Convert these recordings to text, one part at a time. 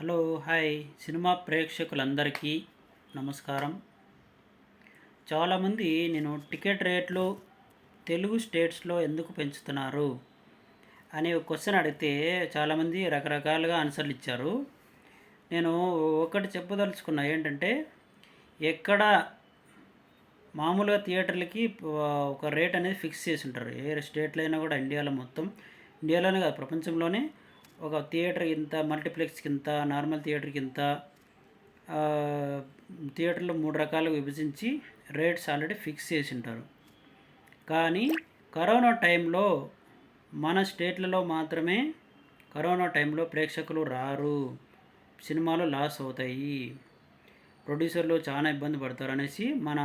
Hello hi. Cinema ప్రేక్షకులందరికీ నమస్కారం. చాలామంది నేను టికెట్ రేట్లు తెలుగు స్టేట్స్లో ఎందుకు పెంచుతున్నారు అనే క్వశ్చన్ అడిగితే చాలామంది రకరకాలుగా ఆన్సర్లు ఇచ్చారు. నేను ఒకటి చెప్పదలుచుకున్నా ఏంటంటే ఎక్కడ మామూలుగా థియేటర్లకి ఒక రేట్ అనేది ఫిక్స్ చేసి ఉంటారు. ఏ స్టేట్లో అయినా కూడా ఇండియాలో మొత్తం ఇండియాలోనే కాదు ప్రపంచంలోనే ఒక థియేటర్ ఇంత మల్టీప్లెక్స్కి ఇంత నార్మల్ థియేటర్కి ఇంత థియేటర్లు మూడు రకాలుగా విభజించి రేట్స్ ఆల్రెడీ ఫిక్స్ చేసి ఉంటారు కానీ కరోనా టైంలో మన స్టేట్లలో మాత్రమే కరోనా టైంలో ప్రేక్షకులు రారు. సినిమాలు లాస్ అవుతాయి. ప్రొడ్యూసర్లు చాలా ఇబ్బంది పడతారు అనేసి మన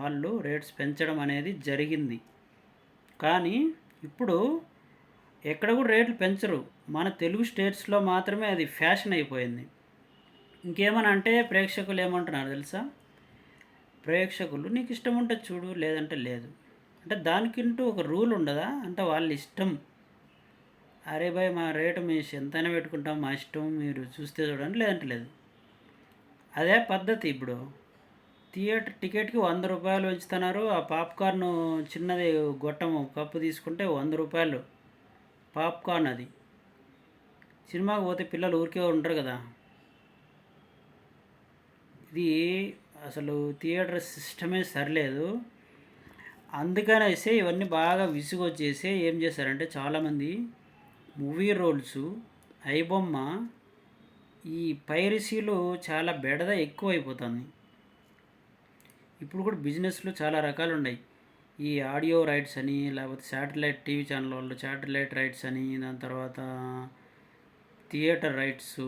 వాళ్ళు రేట్స్ పెంచడం అనేది జరిగింది. కానీ ఇప్పుడు ఎక్కడ కూడా రేట్లు పెంచరు. మన తెలుగు స్టేట్స్లో మాత్రమే అది ఫ్యాషన్ అయిపోయింది. ఇంకేమని అంటే ప్రేక్షకులు ఏమంటున్నారు తెలుసా? ప్రేక్షకులు నీకు ఇష్టం ఉంటే చూడు లేదంటే లేదు. అంటే దానికింటూ ఒక రూల్ ఉండదా? అంటే వాళ్ళ ఇష్టం. అరే భయ్ మా రేటు మీ ఎంతైనా పెట్టుకుంటాం మా ఇష్టం మీరు చూస్తే చూడండి లేదంటే లేదు. అదే పద్ధతి ఇప్పుడు. థియేటర్ టికెట్కి వంద రూపాయలు పెంచుతున్నారు. ఆ పాప్కార్న్ చిన్నది గొట్టము కప్పు తీసుకుంటే వంద రూపాయలు. పాప్కార్న్ అది. సినిమాకి పోతే పిల్లలు ఊరికే ఉంటారు కదా. ఇది అసలు థియేటర్ సిస్టమే సరిలేదు. అందుకనేసి ఇవన్నీ బాగా విసుగొచ్చేసి ఏం చేశారంటే చాలామంది మూవీ రోల్స్ ఐబొమ్మ ఈ పైరసీలు చాలా బెడద ఎక్కువైపోతుంది. ఇప్పుడు కూడా బిజినెస్లు చాలా రకాలు ఉన్నాయి ఈ ఆడియో రైట్స్ అని లేకపోతే శాటిలైట్ టీవీ ఛానల్ వాళ్ళు శాటిలైట్ రైట్స్ అని దాని తర్వాత థియేటర్ రైట్స్